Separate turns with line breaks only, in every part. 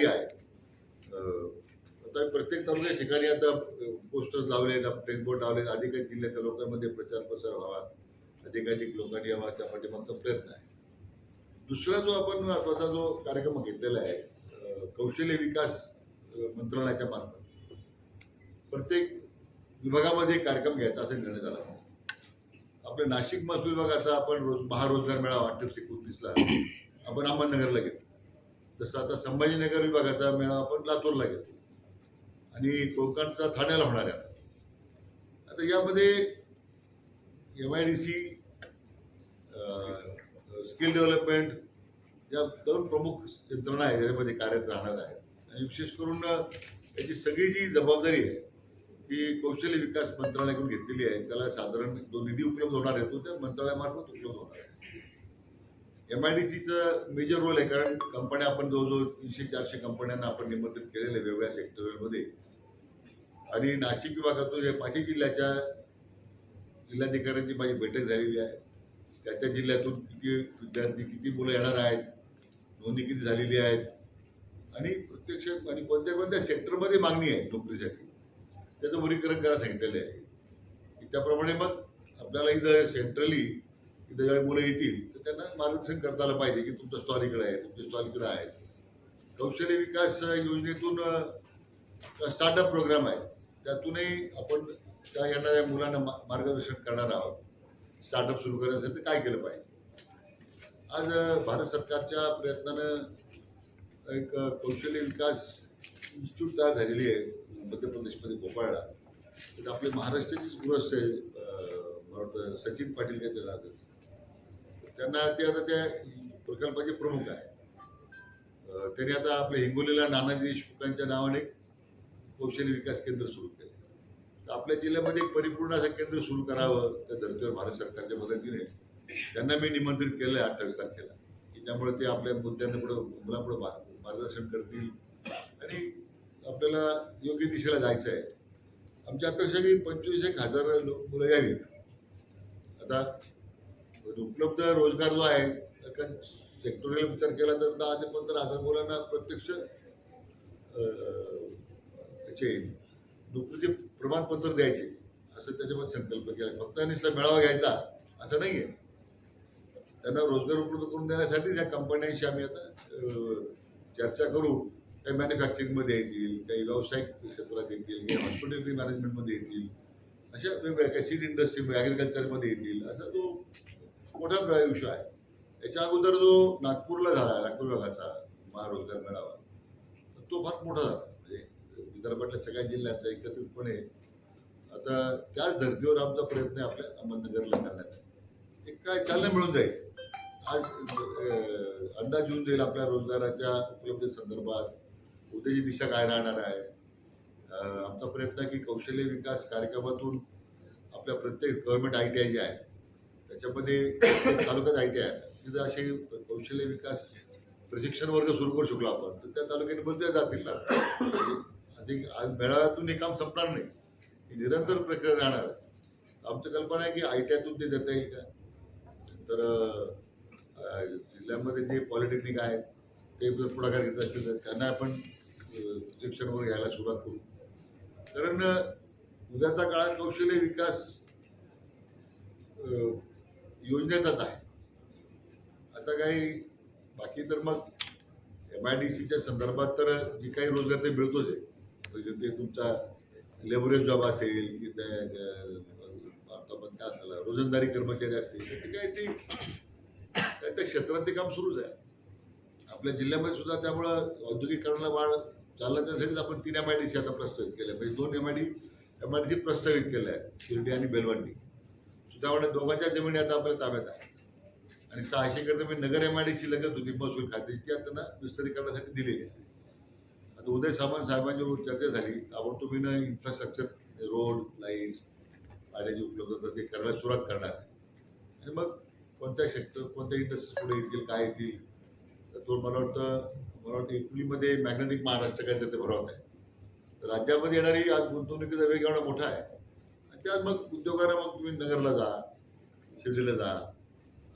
जी आहे. अं, आता प्रत्येक तालुक्या ठिकाणी आता पोस्टर्स लावले आहेत प्लेन बोर्ड लावले अधिकाधिक जिल्ह्याच्या लोकांमध्ये प्रचार प्रसार व्हावा. अधिकाधिक लोकांनी यावा त्या पाठीमागचा प्रयत्न आहे. दुसरा जो आपण महत्त्वाचा जो कार्यक्रम घेतलेला आहे कौशल्य विकास मंत्रालयाच्या मार्फत. प्रत्येक विभागामध्ये एक कार्यक्रम घ्यायचा असा निर्णय झाला. आपल्या नाशिक महसूल विभागाचा आपण रोज महारोजगार मेळावा अठ्ठावीस एकोणतीसला आपण अहमदनगरला गेलो जसं आता संभाजीनगर विभागाचा मेळावा आपण लातूरला घेतो आणि कोकणचा ठाण्याला होणार आहे आता. यामध्ये M I D C skill development या दोन प्रमुख यंत्रणा आहेत याच्यामध्ये कार्यरत राहणार आहेत. आणि विशेष करून याची सगळी जी जबाबदारी आहे ती कौशल्य विकास मंत्रालयाकडून घेतलेली आहे. त्याला साधारण जो निधी उपलब्ध होणार आहे तो त्या मंत्रालयामार्फत उपलब्ध होणार आहे. एम आय डी सीचं मेजर रोल आहे कारण कंपन्या आपण जवळजवळ तीनशे चारशे कंपन्यांना आपण निमंत्रित केलेलं आहे वेगवेगळ्या सेक्टरमध्ये आणि नाशिक विभागातून या पाचही जिल्ह्याच्या जिल्हाधिकाऱ्यांची माझी बैठक झालेली आहे. त्या त्या जिल्ह्यातून किती विद्यार्थी किती मुलं येणार आहेत नोंदणी किती झालेली आहेत आणि प्रत्यक्ष आणि कोणत्या कोणत्या सेक्टरमध्ये मागणी आहे नोकरीसाठी त्याचं वर्गीकरण करायला सांगितलेलं आहे. की त्याप्रमाणे मग आपल्याला इथं सेंट्रली इथं ज्यावेळी मुलं येतील तर त्यांना मार्गदर्शन करता आलं पाहिजे की तुमचं स्टॉल इकडे आहे तुमचे स्टॉल इकडे आहे कौशल्य विकास योजनेतून स्टार्टअप प्रोग्राम आहे. त्यातूनही आपण त्या येणाऱ्या मुलांना मा- मार्गदर्शन करणार आहोत. स्टार्टअप सुरू करायचं असेल तर काय केलं पाहिजे? आज भारत सरकारच्या प्रयत्नानं एक कौशल्य विकास इन्स्टिट्यूट तयार झालेली आहे मध्य प्रदेशमध्ये भोपाळला. तर आपले महाराष्ट्राचीच गृहस्थ आहे मला वाटतं सचिन पाटील काय त्याला त्यांना ते आता त्या प्रकल्पाचे प्रमुख आहे त्यांनी आता आपल्या हिंगोलीला नानाजी देशमुखांच्या नावाने कौशल्य विकास केंद्र सुरू केले. तर आपल्या जिल्ह्यामध्ये एक परिपूर्ण असं केंद्र सुरू करावं त्या धर्तीवर भारत सरकारच्या मदतीने त्यांना मी निमंत्रित केलं आहे अठ्ठावीस तारखेला. की त्यामुळे ते आपल्या मुद्द्यांना पुढं मुलापुढे मा- मार्गदर्शन करतील आणि आपल्याला योग्य दिशेला जायचं आहे. आमच्या अपेक्षा की पंचवीस एक हजार लोक मुलं यावीत. आता उपलब्ध रोजगार जो आहे सेक्टोरियल विचार केला तर दहा ते पंधरा हजार मुलांना प्रत्यक्ष त्याचे नोकरीचे प्रमाणपत्र द्यायचे असं त्याच्यामध्ये संकल्प केला. फक्त नुसता मेळावा घ्यायचा असं नाही आहे त्यांना रोजगार उपलब्ध करून देण्यासाठी त्या कंपन्यांशी आम्ही आता चर्चा करू. काही मॅन्युफॅक्चरिंगमध्ये येतील काही व्यावसायिक क्षेत्रात येतील काही हॉस्पिटल मॅनेजमेंटमध्ये येतील. अशा वेगवेगळ्या काही सीड इंडस्ट्रीमध्ये ॲग्रिकल्चरमध्ये येतील. असा तो मोठा प्र- विषय आहे. याच्या अगोदर जो नागपूरला झाला नागपूर विभागाचा महारोजगार मेळावा तर तो फार मोठा झाला. म्हणजे विदर्भातल्या सगळ्या जिल्ह्याचा एकत्रितपणे आता त्याच धर्तीवर आमचा प्रयत्न आहे आपल्या अहमदनगरला करण्याचा. एक काय चालना मिळून जाईल. आज अंदाज येऊन जाईल आपल्या रोजगाराच्या उपलब्ध संदर्भात. उद्याची दिशा काय राहणार आहे? आमचा प्रयत्न आहे की कौशल्य विकास कार्यक्रमातून आपल्या प्रत्येक गव्हर्नमेंट आय टी आय जे आहे त्याच्यामध्ये तालुक्यात आय टी आय तिथं असे कौशल्य विकास प्रशिक्षण वर्ग सुरू करू शकलो आपण. तर त्या तालुक्याने बदल्या जातील ना. म्हणजे अधिक आज मेळाव्यातून हे काम संपणार नाही. निरंतर प्रक्रिया राहणार. आमची कल्पना आहे की आय टी आयतून ते देता येईल का? तर जिल्ह्यामध्ये जे पॉलिटेक्निक आहेत ते जर पुढाकार घेत असतील तर त्यांना आपण प्रशिक्षणवर वगैरे घ्यायला सुरुवात करू. कारण उद्याच्या उद्याचा काळात कौशल्य विकास योजनेतच योजनेचाच आहे. आता काही बाकी तर मग एम आय डी सीच्या संदर्भात तर जी काही रोजगार ते मिळतोच आहे. म्हणजे ते तुमचा लेबरेज जॉब असेल की त्या त्याला रोजंदारी कर्मचारी असतील ते काय ते काय त्या क्षेत्रात ते काम सुरूच आहे. आपल्या जिल्ह्यामध्ये सुद्धा त्यामुळं औद्योगिकरणाला वाढ चालला त्यासाठीच आपण तीन एम आय डी सी आता प्रस्तावित केल्या. म्हणजे दोन M I D M I D C प्रस्तावित केल्या आहेत शिर्डी आणि बेलवंडी. त्यामुळे दोघांच्या जमिनी आता आपल्या ताब्यात आहे आणि सहाशे एकर जमीन Nagar M I D C लगत होती महसूल खात्याची. ती आता त्यांना विस्तारीकरणासाठी दिलेली आहे. आता उदय सामंत साहेबांची चर्चा झाली. ताबडतोबीनं इन्फ्रास्ट्रक्चर रोड लाईन्स पाण्याची उपलब्धता ते करायला सुरुवात करणार आहे. आणि मग कोणत्या सेक्टर कोणत्या इंडस्ट्रीज पुढे येतील काय येतील? तर तो मला वाटतं मला वाटतं एप्रिलमध्ये मॅग्नेटिक महाराष्ट्र काय ते भरवत आहे. तर राज्यामध्ये येणारी आज गुंतवणुकीचा वेग एवढा मोठा आहे. त्या त्यात मग उद्योगाला मग तुम्ही नगरला जा शिर्डीला जा.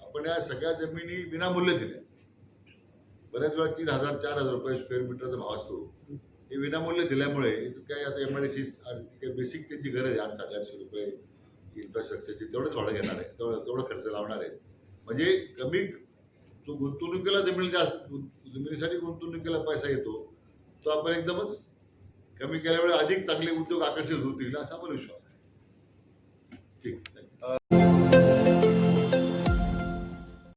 आपण या सगळ्या जमिनी विनामूल्य दिल्या. बऱ्याच वेळा तीन हजार चार हजार रुपये स्क्वेअर मीटरचा भाव असतो. हे विनामूल्य दिल्यामुळे काय आता एम आय डी सी काही बेसिक त्यांची गरज आहे. आठ साडेआठशे रुपये इन्फ्रास्ट्रक्चरची तेवढंच भाडं घेणार आहे. तेवढं तेवढं खर्च लावणार आहे. म्हणजे कमी जो गुंतवणुकीला जमीन जास्त जमिनीसाठी गुंतवणुकीला पैसा येतो तो आपण एकदमच कमी केल्यामुळे अधिक चांगले उद्योग आकर्षित होतील असा मला विश्वास Okay. Uh,